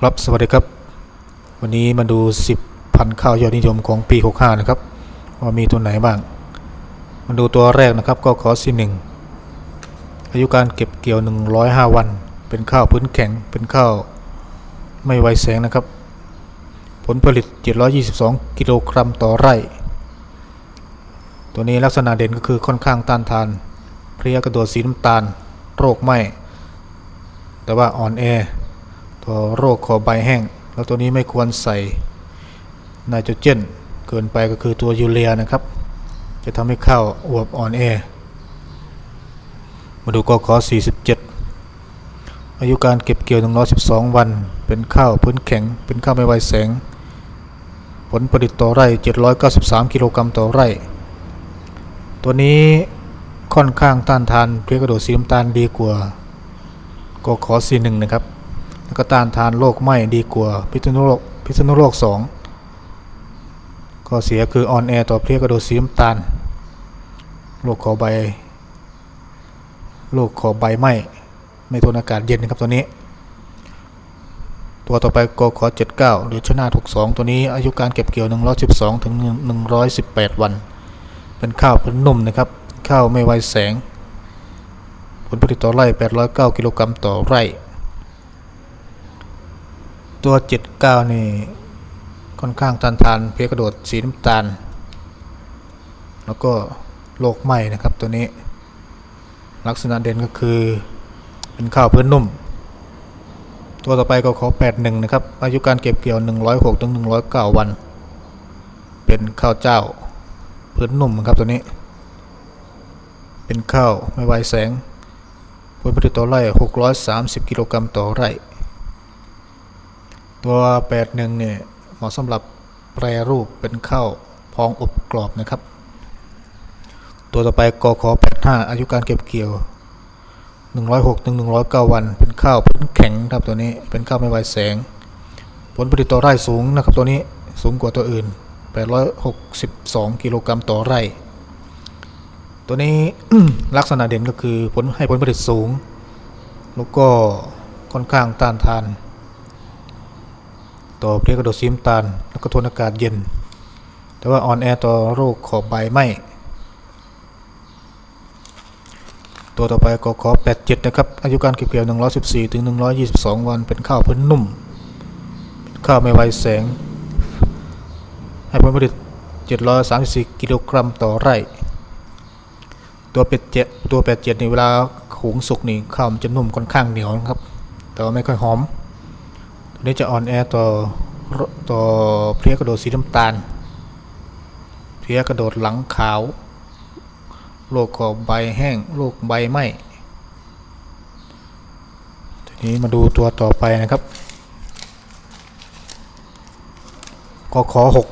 ครับสวัสดีครับ วันนี้มาดู 10 พันข้าวยอดนิยมของปี 65 นะครับ ว่ามีตัวไหนบ้าง มาดูตัวแรกนะครับก็ขอสีหนึ่งอายุการเก็บเกี่ยว 105 วัน เป็นข้าวพื้นแข็งเป็นข้าวไม่ไวแสงนะครับ ผลผลิต 722 กิโลกรัมต่อไร่ ตัวนี้ลักษณะเด่นก็คือค่อนข้างต้านทาน เพลียกระโดดสีน้ำตาล โรคไหมแต่ว่าอ่อนแอ ตัวโรคคอใบแห้ง แล้วตัวนี้ไม่ควรใส่ไนโตรเจนเกินไปก็คือตัวยูเรียนะครับ จะทำให้ข้าวอวบอ่อนแอ มาดูกขอ47 อายุการเก็บเกี่ยว 112 วัน เป็นข้าวพื้นแข็ง เป็นข้าวไม่ไวแสง ผลผลิตต่อไร่ 793 กิโลกรัมต่อไร่ ตัวนี้ค่อนข้างต้านทานเพลียกระโดดสีน้ำตาลดีกว่ากขอสีหนึ่งนะครับ ก็ต้านทานโรคไหม้ดีกว่าพิษณุโลกพิษณุโลกสองก็เสียคือออนแอต่อเพลียกระโดดสีน้ำตาลโรคขอใบโรคขอใบไหม้ไม่ทนอากาศเย็นนะครับตัวนี้ ตัวต่อไปกขอ79หรือชนะ62 ตัวนี้อายุการเก็บเกี่ยว 112 ถึง 118 วัน เป็นข้าวเป็นนุ่มนะครับ ข้าวไม่ไวแสง ผลผลิตต่อไร่ 809 กิโลกรัมต่อไร่ ตัว79นี่ค่อนข้างต้านทานเพลียกระโดดสีน้ำตาล แล้วก็โรคไหม้นะครับตัวนี้ ลักษณะเด่นก็คือเป็นข้าวพื้นนุ่ม ตัวต่อไปก็ขอ 81 นะครับ อายุการเก็บเกี่ยว 106ถึง109 วัน เป็นข้าวเจ้าพื้นนุ่มครับตัวนี้ เป็นข้าวไม่ไวแสงผลผลิตต่อไร่ 630 กิโลกรัมต่อไร่ ตัว81เนี่ยเหมาะสำหรับแปรรูปเป็นข้าวพองอบกรอบนะครับ ตัวต่อไปกขอ85 อายุการเก็บเกี่ยว 106ถึง109 วัน เป็นข้าวพื้นแข็งครับตัวนี้เป็นข้าวไม่ไวแสง ผลผลิตต่อไร่สูงนะครับตัวนี้สูงกว่าตัวอื่น 862 กิโลกรัมต่อไร่ ตัวนี้ลักษณะเด่นก็คือผลให้ผลผลิตสูง แล้วก็ค่อนข้างต้านทาน ต่อเพลียกระโดดซีมตาล แล้วก็ทนอากาศเย็น แต่ว่าอ่อนแอต่อโรคขอบใบไหมตัวต่อไปก็ขอ87 นะครับ อายุการเก็บเกี่ยว 114 ถึง 122 วัน เป็นข้าวพื้นนุ่ม เป็นข้าวไม่ไวแสง ให้ผลผลิต 734 กิโลกรัมต่อไร่ ตัวเป็ดเจ็ดตัวเป็ดเจ็ดนี่เวลาหุงสุกนี่ข้าวมันจะนุ่มค่อนข้างเหนียวนะครับ แต่ว่าไม่ค่อยหอม นี้จะอ่อนแอต่อต่อเพลียกระโดดสีน้ำตาล เพลียกระโดดหลังขาว โรคขอบใบแห้ง โรคใบไหม้ ทีนี้มาดูตัวต่อไปนะครับกขอหก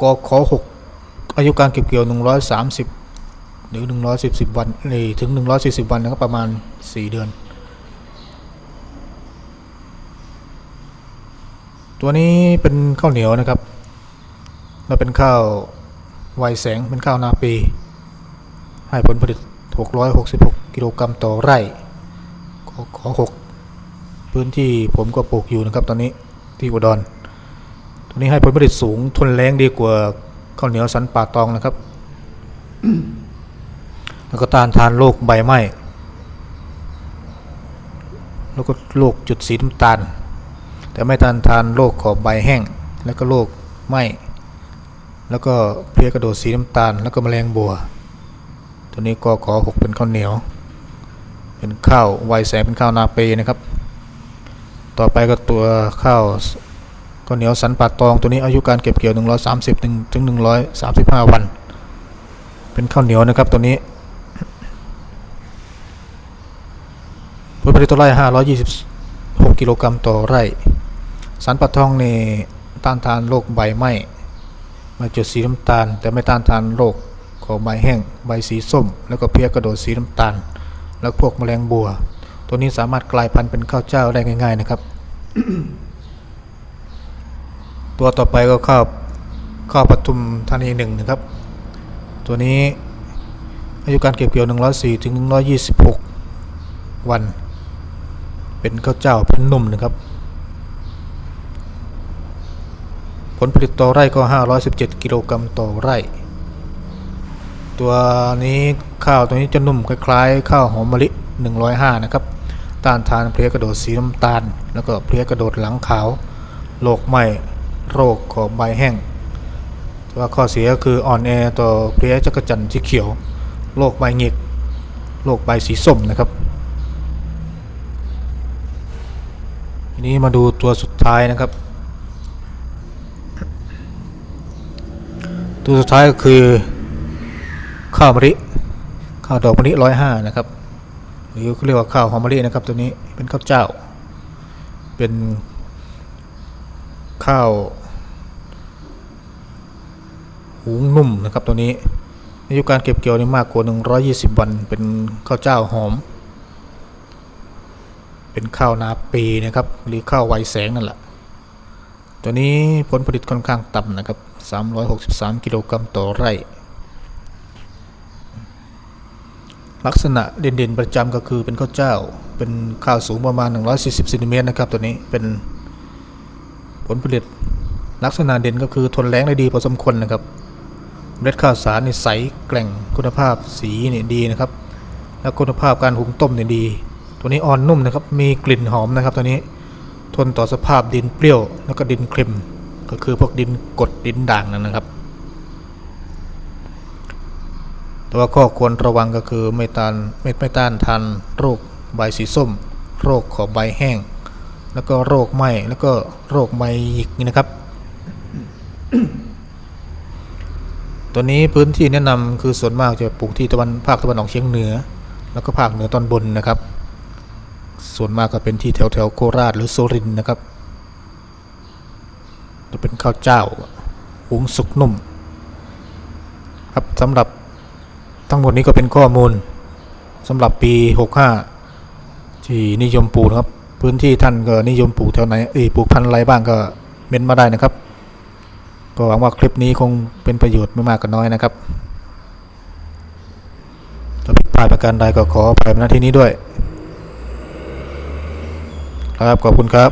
กขอหกอายุการเก็บเกี่ยว 130 หรือ140วันหรือถึง 140 วันนะครับประมาณ 4 เดือน ตัวนี้เป็นข้าวเหนียวนะครับแล้วเป็นข้าวไวแสงเป็นข้าวนาปี ให้ผลผลิต 666 กิโลกรัมต่อไร่ขอขอ6พื้นที่ผมก็ปลูกอยู่นะครับ ตอนนี้ที่อุดรตัวนี้ให้ผลผลิตสูงทนแรงดีกว่าข้าวเหนียวสันป่าตองนะครับ แล้วก็ต้านทานโรคใบไหม้แล้วก็โรคจุดสีน้ำตาล แต่ไม่ต้านทานโรคขอบใบแห้ง แล้วก็โรคไหม้แล้วก็เพลี้ยกระโดดสีน้ำตาล แล้วก็แมลงบัว ตัวนี้ก็ขอหกเป็นข้าวเหนียว เป็นข้าวไวแสงเป็นข้าวนาเปนะครับ ต่อไปก็ตัวข้าวข้าวเหนียวสันป่าตองตัวนี้อายุการเก็บเกี่ยว 130ถึงถึง135 วัน เป็นข้าวเหนียวนะครับตัวนี้ผลผลิตต่อไร่526 กิโลกรัมต่อไร่ สันปะทองนี่ต้านทานโรคใบไหม้มาจุดสีน้ำตาล แต่ไม่ต้านทานโรคของใบแห้ง ใบสีส้ม แล้วก็เพลี้ยกระโดดสีน้ำตาล แล้วพวกแมลงบัว ตัวนี้สามารถกลายพันธุ์เป็นข้าวเจ้าได้ง่าย ๆนะครับ ตัวต่อไปก็ข้าวข้าวปทุมธานีหนึ่งนะครับ ตัวนี้อายุการเก็บเกี่ยว 104ถึง126 วัน เป็นข้าวเจ้าพื้นนุ่มนะครับ ผลผลิตต่อไร่ก็ 517 กิโลกรัมต่อไร่ ตัวนี้ข้าวตัวนี้จะนุ่มคล้ายๆ ข้าวหอมมะลิ 105 นะครับ ต้านทานเพลี้ยกระโดดสีน้ำตาล แล้วก็เพลี้ยกระโดดหลังขาว โรคไหม้โรคขอบใบแห้งแต่ว่าข้อเสียคืออ่อนแอต่อเพลี้ยจักจันที่เขียว โรคใบหงิกโรคใบสีส้มนะครับทีนี้มาดูตัวสุดท้ายนะครับ ตัวสุดท้ายก็คือ ข้าวมะลิข้าวดอกมะลิร้อยห้านะครับ หรือเขาเรียกว่าข้าวหอมมะลินะครับ ตัวนี้เป็นข้าวเจ้า เป็นข้าวหุงนุ่มนะครับตัวนี้อายุการเก็บเกี่ยวนี่มากกว่า 120 วัน เป็นข้าวเจ้าหอม เป็นข้าวนาปีนะครับ หรือข้าวไวแสงนั่นแหละ ตัวนี้ผลผลิตค่อนข้างต่ำนะครับ 363 กิโลกรัมต่อไร่ ลักษณะเด่นๆประจำก็คือเป็นข้าวเจ้า เป็นข้าวสูงประมาณ 140ซนติเมตรนะครับ ตัวนี้เป็นผลผลิตลักษณะเด่นก็คือทนแรงได้ดีพอสมควรนะครับเมล็ดข้าวสารนี่ใสแกร่งคุณภาพสีนี่ดีนะครับ แล้วคุณภาพการหุงต้มเนี่ยดี ตัวนี้อ่อนนุ่มนะครับ มีกลิ่นหอมนะครับตัวนี้ ทนต่อสภาพดินเปรี้ยวแล้วก็ดินเค็มก็คือพวกดินกรดดินด่างนั่นนะครับ แต่ว่าข้อควรระวังก็คือไม่ต้านไม่ไม่ต้านทานโรคใบสีส้ม โรคขอบใบแห้ง แล้วก็โรคไหม้แล้วก็โรคใบหยิกนี่นะครับ ตัวนี้พื้นที่แนะนำคือส่วนมากจะปลูกที่ตะวันภาคตะวันออกเฉียงเหนือ แล้วก็ภาคเหนือตอนบนนะครับ ส่วนมากก็เป็นที่แถวแถวโคราชหรือสุรินนะครับ จะเป็นข้าวเจ้าหุงสุกนุ่ม ครับสำหรับทั้งหมดนี้ก็เป็นข้อมูลสำหรับปี 65 ที่นิยมปลูกครับ พื้นที่ท่านก็นิยมปลูกแถวไหนเอ้ยปลูกพันธุ์อะไรบ้างก็เม้นมาได้นะครับ ก็หวังว่าคลิปนี้คงเป็นประโยชน์ไม่มากก็น้อยนะครับถ้าผิดพลาดประการใดก็ขออภัยณที่นี้ด้วย ครับขอบคุณครับ